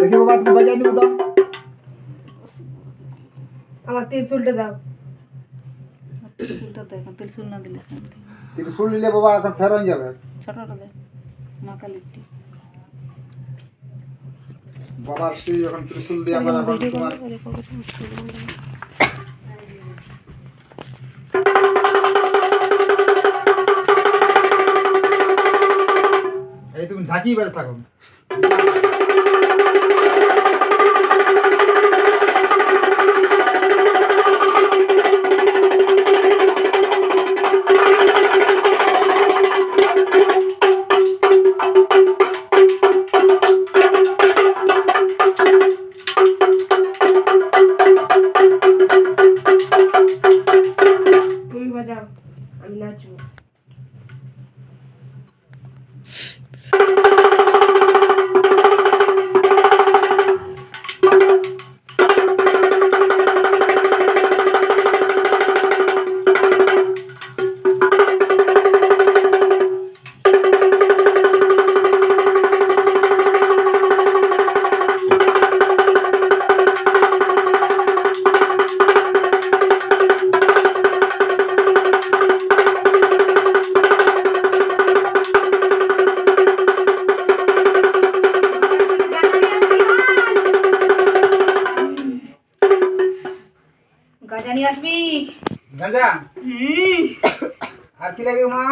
দেখি বাবা তুমি বাজাই দিব দাও। আমার ত্রিশুলটা দাও। ত্রিশুলটা দেখ ত্রিশুল না দিলে শান্তি ত্রিশুল নিলে বাবা এখন ফের হয়ে যাবে। ছোটটা দেখ মা কালীটি বাবার সেই যখন ত্রিশুল দিয়ে আবার এখন তোমার এই তুমি ঢাকি বেঁচে থাকো। গাজা নিয়ে আসবি। গাঁজা হুম। আর কি লাগে মা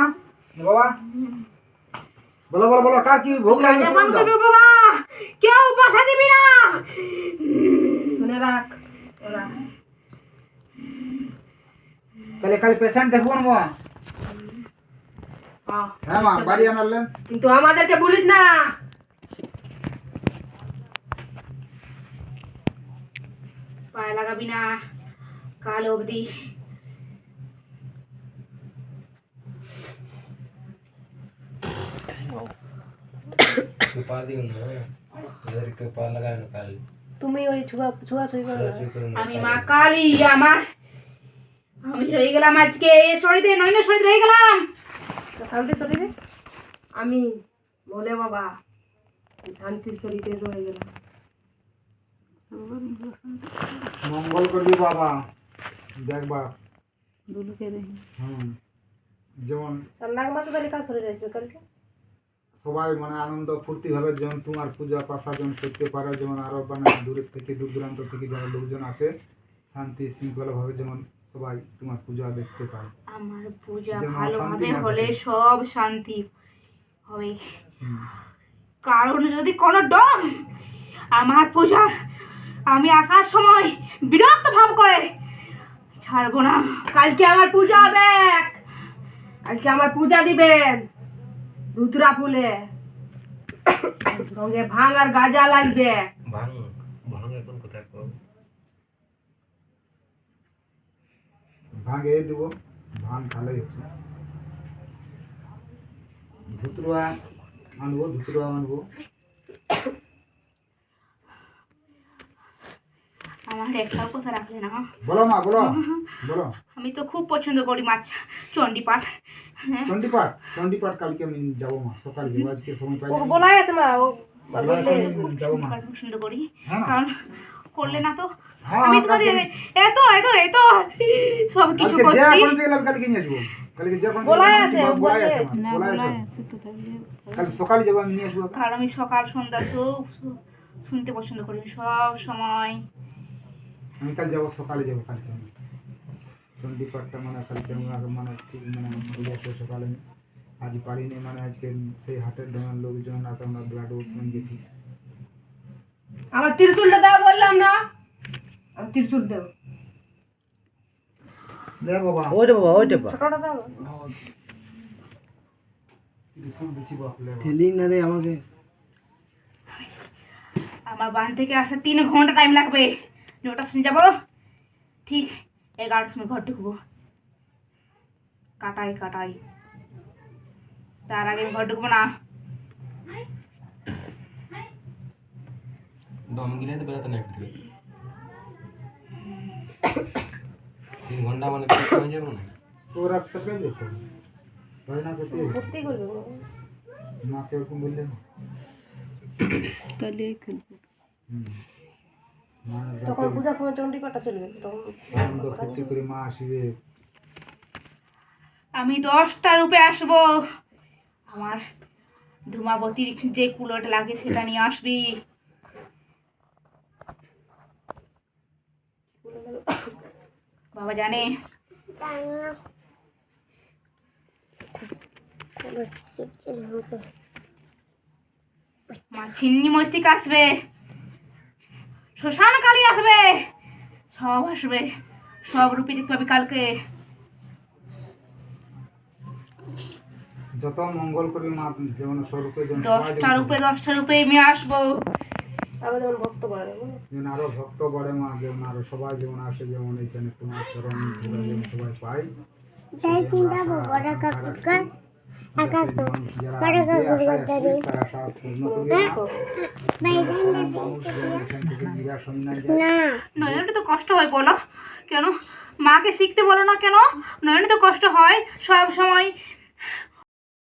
বাবা। বলো বলো বলো কার কি ভোগ লাগবে। করবে বাবা? কেউ পাঠা দিবি না। শুনে রাখ ওরা তাহলে পেশেন্ট দেখব না হ্যাঁ। হ্যাঁ মা বাড়ি আনালেন কিন্তু আমাদেরকে বলিস না। পায়ে লাগাবি না। కాలు ఒకటి তুমি ওই ছুয়া ছুয়া ছুই আমি মা কালী আমার আমি রয়ে গেলাম আজকে এ শরীরে নইলে শরীর রয়ে গেলাম শান্তি শরীরে আমি বলে বাবা শান্তি শরীরে রয়ে গেলাম মঙ্গল করবি বাবা দেখবা দুলুকে দেখি। হুম। যেমন আর নাগ মাথা তাহলে কার শরীরে আছে কালকে। সবাই মানে আনন্দ ফুর্তি ভাবে যেমন তোমার পূজা পাশা যেমন করতে পারে যেমন আরও মানে দূরের থেকে দূর দূরান্ত থেকে যারা লোকজন আসে শান্তি শৃঙ্খলা ভাবে যেমন সবাই তোমার পূজা দেখতে পায়। আমার পূজা ভালোভাবে হলে সব শান্তি হবে। কারণ যদি কোনো ডম আমার পূজা আমি আসার সময় বিরক্ত ভাব করে ছাড়বো না। কালকে আমার পূজা হবে। কালকে আমার পূজা দিবে রুদ্রা ফুলে। সঙ্গে ভাঙ আর গাজা লাগবে। ভাঙ ভাঙ ভাঙ এ দেবো ভাঙ ভালো হচ্ছে ধুতরুয়া আনব ধুতরুয়া আনব। আমার একটাও কথা রাখলে না। বলো মা বলো। বলো। আমি তো খুব পছন্দ করি মাছ চণ্ডীপাঠ। হ্যাঁ। চণ্ডীপাঠ? চণ্ডীপাঠ কালকে আমি যাব মা সকালে যাব আজকে সময় পাই ও বলাই আছে মা। পছন্দ করি। হ্যাঁ। কারণ করলে না তো হ্যাঁ, আমি তোমাদের কালকে- এত এত এত সব কিছু করছি। কালকে নিয়ে আসব। তো সকালে যাব আমি নিয়ে আসব। কারণ আমি সকাল সন্ধ্যা সব শুনতে পছন্দ করি। সব সময় আমি কাল যাব সকালে যাব কালকে। আমি চণ্ডীপাঠটা মানে কালকে আমার মানে ঠিক মানে হয়ে যাচ্ছে সকালে। আমি আজ পারিনি মানে আজকে সেই হাটের দোকান লোকজন আর আমরা ব্লাড ওষুধ গেছি। আমার ত্রিশুলটা দাও বললাম না? আমি ত্রিশুল দেব। লে বাবা। ওইটা বাবা ওইটা পা ছোটটা দাও। ত্রিশুল দিছি বাপ লে বাবা। ঠেলি না রে আমাকে। আমার বান থেকে আসতে তিন ঘণ্টা টাইম লাগবে। নটার সময় যাব ঠিক এগারোটার সময় ঘর ঢুকবো কাটাই কাটাই তার আগে আমি ঘর ঢুকবো না দম গিলে তো বেলা তো নাই করবে তিন ঘণ্টা মানে তো হয়ে যাবে না তোর একটা পেয়ে যেত হয় না করতে ভর্তি করবে মা কীরকম বললেন কালে খুলবে হুম। তখন পূজার সময় চণ্ডীপাঠটা চলে গেছে তখন আনন্দ ফুর্তি করে মা আসবে। আমি দশটা রূপে আসব। আমার ধূমাবতীর যে কুলোটা লাগে সেটা নিয়ে আসবি। বাবা জানে। মা ছিন্নি মস্তিক আসবে। শ্মশান কালী আসবে। সব আসবে। সব রূপে দেখতে পাবি কালকে। যত মঙ্গল করবি মা যেমন স্বরূপে যেমন দশটা রূপে দশটা রূপে আমি আসব। আবার ভক্ত বাড়ে যেমন আরও ভক্ত বড়ে মা যেমন আরও সবাই যেমন আসে যেমন এইখানে তোমার চরণ ধরে যেমন সবাই পাই নয়নের তো কষ্ট হয়, বলো। কেন? মাকে শিখতে বলো না কেন? নয়নে তো কষ্ট হয় সব সময়।